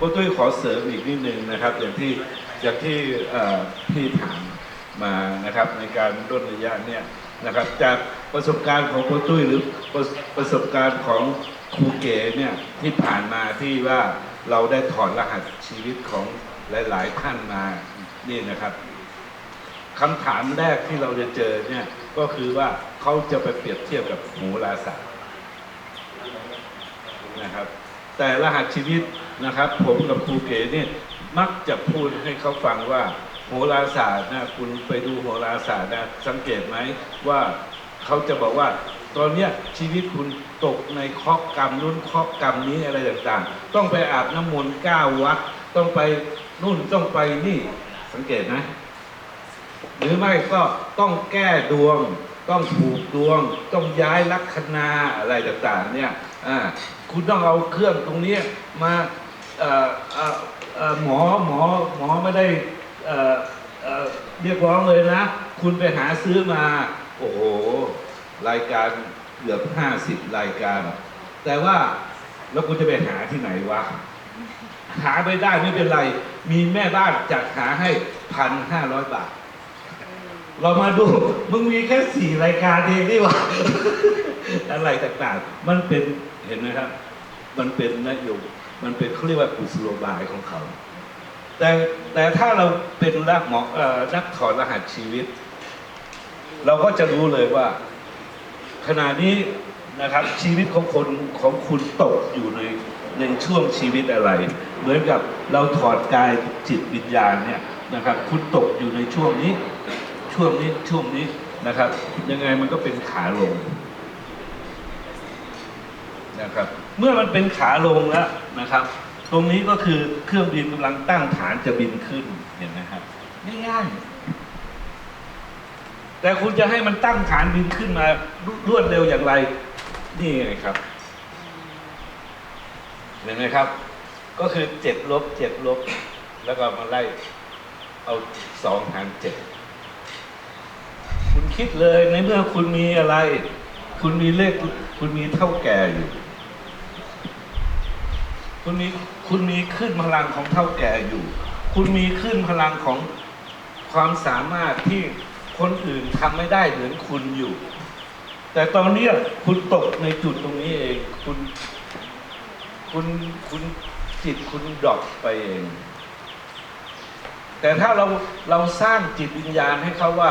ก็ตุ้ยขอเสริมอีกนิดนึงนะครับ อย่างที่อย่างที่พี่ถามมานะครับในการลดระยะเนี่ยนะครับ จากประสบการณ์ของโคตุ้ยหรือประประสบการณ์ของครูเก๋เนี่ยที่ผ่านมาที่ว่าเราได้ถอดรหัสชีวิตของหลาย ๆ ท่านมานี่นะครับคำถามแรกที่เราจะเจอเนี่ยก็คือว่าเขาจะไปเปรียบเทียบกับหราศาสตร์นะครับ แต่รหัสชีวิต นะครับ ผมกับครูเก๋เนี่ยมักจะพูดให้เขาฟังว่าโหราศาสตร์นะคุณไปดูโหราศาสตร์นะสังเกตไหมว่าเขาจะบอกว่า ตอนเนี้ยชีวิตคุณตกในเคราะห์กรรมนู้นเคราะห์กรรมนี้อะไรต่างๆ ต้องไปอาบน้ำมนต์ก้าวัดต้องไปนู่นต้องไปนี่สังเกตไหมหรือไม่ก็ต้องแก้ดวง ต้องผูกดวง ต้องย้ายลัคนาอะไรต่างๆเนี่ยอ่าคุณต้องเอาเครื่องตรงนี้มา หมอหมอหมอไม่ได้เเเรียกร้องเลยนะ คุณไปหาซื้อมา โอ้โห รายการเกือบห้าสิบรายการ แต่ว่าแล้วคุณจะไปหาที่ไหนวะ หาไม่ได้ไม่เป็นไร มีแม่บ้านจัดหาให้พันห้าร้อยบาท เรามาดู มึงมีแค่สี่รายการเองนี่ว่าอะไรต่างๆ มันเป็นเห็นไหมครับ มันเป็นนโยบาย มันเป็นเขาเรียกว่ากุศโลบายของเขา แต่แต่ถ้าเราเป็นนักหมออนักถอดรหัสชีวิต เราก็จะรู้เลยว่า ขณะนี้นะครับชีวิตของคนของคุณตกอยู่ในในช่วงชีวิตอะไร เหมือนกับเราถอดกายจิตวิญญาณเนี่ยนะครับ คุณตกอยู่ในช่วงนี้ ช่วงนี้ช่วงนี้นะครับ ยังไงมันก็เป็นขาลงนะครับ เมื่อมันเป็นขาลงแล้วนะครับ ตรงนี้ก็คือเครื่องบินกำลังตั้งฐานจะบินขึ้นเห็นไหมครับง่ายๆแต่คุณจะให้มันตั้งฐานบินขึ้นมารวดเร็วอย่างไร นี่ไงครับเห็นไหมครับ ก็คือเจ็ดลบเจ็ดลบ แล้วก็มาไล่เอาสองหารเจ็ดคุณคิดเลยในเมื่อคุณมีอะไร คุณมีเลขคุณมีเท่าแก่อยู่ คุณมีคุณมีขึ้นพลังของเท่าแก่อยู่ คุณมีขึ้นพลังของความสามารถที่คนอื่นทำไม่ได้เหมือนคุณอยู่ แต่ตอนเนี้ยคุณตกในจุดตรงนี้เอง คุณ คุณคุณจิตคุณดรอปไปเอง แต่ถ้าเราเราสร้างจิตวิญญาณให้เขาว่า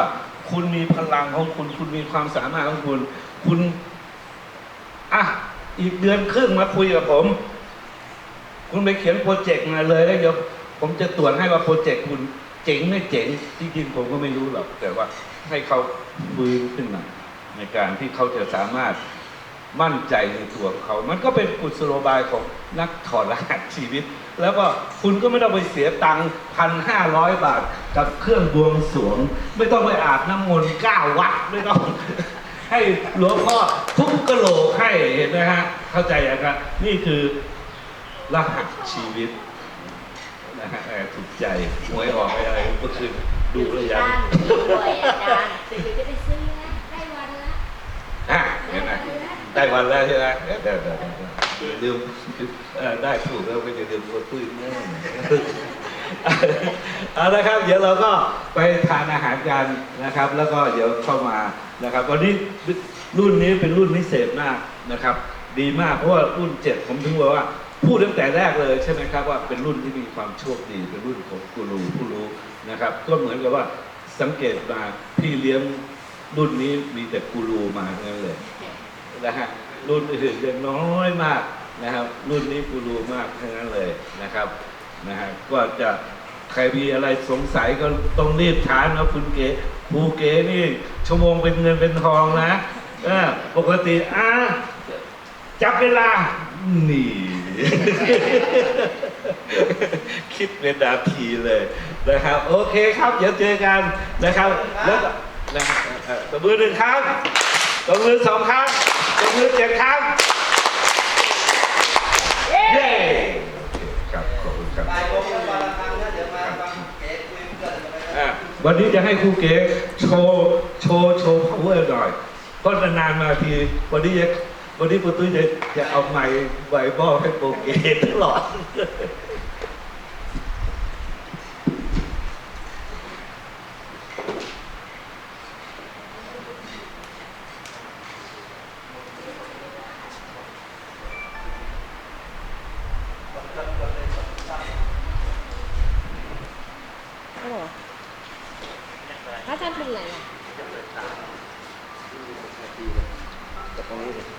คุณมีพลังของคุณ คุณมีความสามารถของคุณ คุณอะอีกเดือนครึ่งมาคุยกับผม คุณไปเขียนโปรเจกต์มาเลยแล้วเดี๋ยวผมจะตรวจให้ว่าโปรเจกต์คุณเจ๋งไม่เจ๋งจริงๆผมก็ไม่รู้หรอกแต่ว่าให้เขาฟื้นขึ้นมาในการที่เขาจะสามารถมั่นใจในตัวของเขา มันก็เป็นกุศโลบายของนักถอดรหัสชีวิต แล้วก็คุณก็ไม่ต้องไปเสียตังค์พันห้าร้อยบาท กับเครื่องบวงสรวง ไม่ต้องไปอาบน้ำมนต์เก้าวัดไม่ต้อง ให้หลวงพ่อทุบกระโหลกให้เห็นไหมฮะ เข้าใจยังครับนี่คือ รหัสชีวิตนะฮะเออถูกใจหวยออกไปอะไรเมื่อคืนดูแล้วยังอาจารย์ดูหวยอาจารย์เดี๋ยวจะไปซื้อนะได้วันละอะเห็นไหมได้วันแล้วใช่ไหมเดี๋ยวเดี๋ยวเดี๋ยวเดี๋ยวลืมเอ่อได้ถูกแล้วก็จะลืมตัวตุ้ยแน่เอาละครับ เดี๋ยวเราก็ไปทานอาหารกันนะครับ แล้วก็เดี๋ยวเข้ามานะครับวันนี้รุ่นนี้เป็นรุ่นพิเศษมากนะครับ ดีมากเพราะว่ารุ่นเจ็ดผมถึงบอกว่า พูดตั้งแต่แรกเลยใช่ไหมครับว่าเป็นรุ่นที่มีความโชคดีเป็นรุ่นของกูรูผู้รู้นะครับ ก็เหมือนกับว่าสังเกตมาพี่เลี้ยงรุ่นนี้มีแต่กูรูมาทั้งนั้นเลยนะฮะรุ่นอื่นยังน้อยมากนะครับ รุ่นนี้กูรูมากทั้งนั้นเลยนะครับนะฮะก็จะใครมีอะไรสงสัยก็ต้องรีบถามนะคุณเก๋ครูเก๋นี่ชั่วโมงเป็นเงินเป็นทองนะปกติอะจับเวลานี่ คิดเป็นนาทีเลยนะครับ โอเคครับเดี๋ยวเจอกันนะครับ แล้วก็นะฮะเอ่อตบมือหนึ่งครั้งตบมือสองครั้งตบมือเจ็ดครั้งเย้ครับขอบคุณครับบ่ายโมงวันละครั้งนะเดี๋ยวมาฟังเก๋คุยเพื่อนกันนะครับอะวันนี้จะให้ครูเก๋โชว์โชว์โชว์ power หน่อยเพราะนานๆมาทีวันนี้จะ วันนี้ปุ้ยจะจะเอาไม้ใบบอให้โปรเกตลอดพระอาจารย์เป็นอะไรอะ จะเปิดตาดูทีเลยจาตรงนี้เลย